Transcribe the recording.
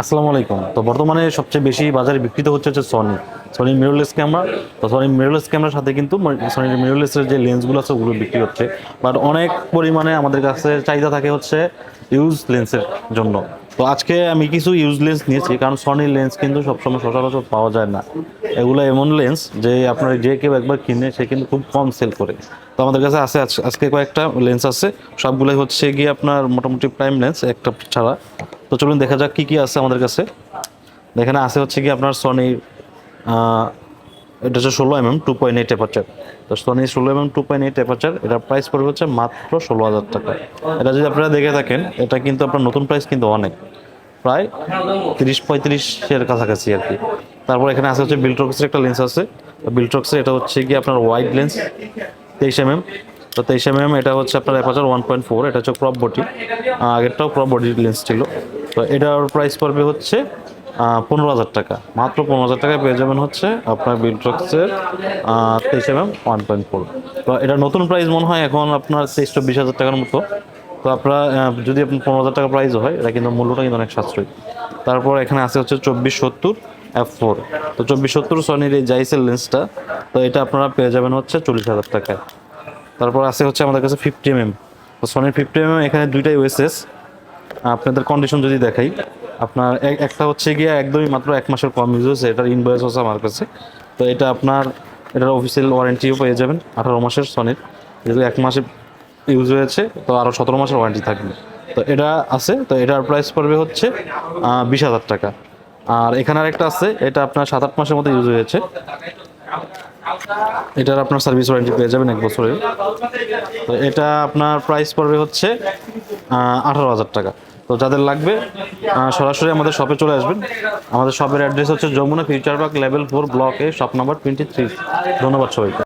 আসসালামু আলাইকুম। তো বর্তমানে সবচেয়ে বেশি বাজারে বিক্রিত হচ্ছে হচ্ছে সনি সনি মিররলেস ক্যামেরা তো সনি মিররলেস ক্যামেরার সাথে কিন্তু সনি মিররলেসের যে লেন্সগুলো আছে, ওগুলো বিক্রি হচ্ছে। বাট অনেক পরিমাণে আমাদের কাছে চাহিদা থাকে হচ্ছে ইউজ লেন্সের জন্য। তো আজকে আমি কিছু ইউজ লেন্স নিয়েছি, কারণ সনির লেন্স কিন্তু সবসময় সচরাচর পাওয়া যায় না। এগুলো এমন লেন্স যে আপনার যে কেউ একবার কিনে, সে কিন্তু খুব কম সেল করে। তো আমাদের কাছে আছে আজ- আজকে কয়েকটা লেন্স আছে, সবগুলোই হচ্ছে গিয়ে আপনার মোটামুটি প্রাইম লেন্স একটা ছাড়া। তো চলুন দেখা যাক কী কী আছে আমাদের কাছে। এখানে আছে হচ্ছে কি আপনার সনির এটা হচ্ছে ষোলো M M two point eight aperture তো সনি ষোলো M M two point eight aperture এটার প্রাইস পড়বে হচ্ছে মাত্র ষোলো হাজার টাকা। এটা যদি আপনারা দেখে থাকেন, এটা কিন্তু আপনার নতুন প্রাইস কিন্তু অনেক। প্রায় তিরিশ পঁয়ত্রিশের কাছাকাছি আর কি। তারপর এখানে আছে হচ্ছে বিলট্রক্সের একটা লেন্স আছে। বিলট্রক্সের এটা হচ্ছে কি আপনার ওয়াইড লেন্স তেইশ এম এম তো তেইশ এম এম এটা হচ্ছে আপনার অ্যাপাচার ওয়ান পয়েন্ট ফোর এটা হচ্ছে ক্রপ বডি আগেরটাও ক্রপ বডি লেন্স ছিল। তো এটার প্রাইস পড়বে হচ্ছে পনেরো হাজার টাকা। মাত্র পনেরো হাজার টাকায় পেয়ে যাবেন হচ্ছে আপনার বিলট্রক্সের তেইশ এমএম ওয়ান পয়েন্ট ফোর তো এটা নতুন প্রাইস মনে হয়, এখন আপনার তেইশ, চব্বিশ হাজার টাকার মতো। তো আপনার যদি আপনার পনেরো হাজার টাকা প্রাইস হয়, এটা কিন্তু মূল্যটা কিন্তু অনেক সাশ্রয়ী। তারপর এখানে আছে হচ্ছে চব্বিশ সত্তর এফ ফোর তো চব্বিশ সত্তর সনির এই জাইসেল লেন্সটা তো এটা আপনারা পেয়ে যাবেন হচ্ছে চল্লিশ হাজার টাকায়। তারপর আছে হচ্ছে আমাদের কাছে ফিফটি এমএম তো সনির ফিফটি এমএম এখানে দুইটাই ওয়েসেস আপনাদের কন্ডিশন যদি দেখাই আপনার এক- একটা হচ্ছে গিয়ে একদমই মাত্র এক মাসের কম ইউজ হয়েছে এটার ইনভয়েস হচ্ছে আমার কাছে। তো এটা আপনার, এটার অফিসিয়াল ওয়ারেন্টিও পেয়ে যাবেন, আঠারো মাসের সনের যেহেতু এক মাসে ইউজ হয়েছে, তো আরও সতেরো মাসের ওয়ারেন্টি থাকবে। তো এটা আছে, তো এটার প্রাইস পড়বে হচ্ছে বিশ হাজার টাকা। আর এখানে আরেকটা আছে, এটা আপনার সাত আট মাসের মধ্যে ইউজ হয়েছে। এটার আপনার সার্ভিস ওয়ারেন্টি পেয়ে যাবেন এক বছরের। তো এটা আপনার প্রাইস পড়বে হচ্ছে আঠারো হাজার টাকা। তো যাদের লাগবে সরাসরি আমাদের শপে চলে আসবেন। আমাদের শপের অ্যাড্রেস হচ্ছে Jamuna Future Park level four ব্লকে শপ নাম্বার টোয়েন্টি থ্রি ধন্যবাদ সবাইকে।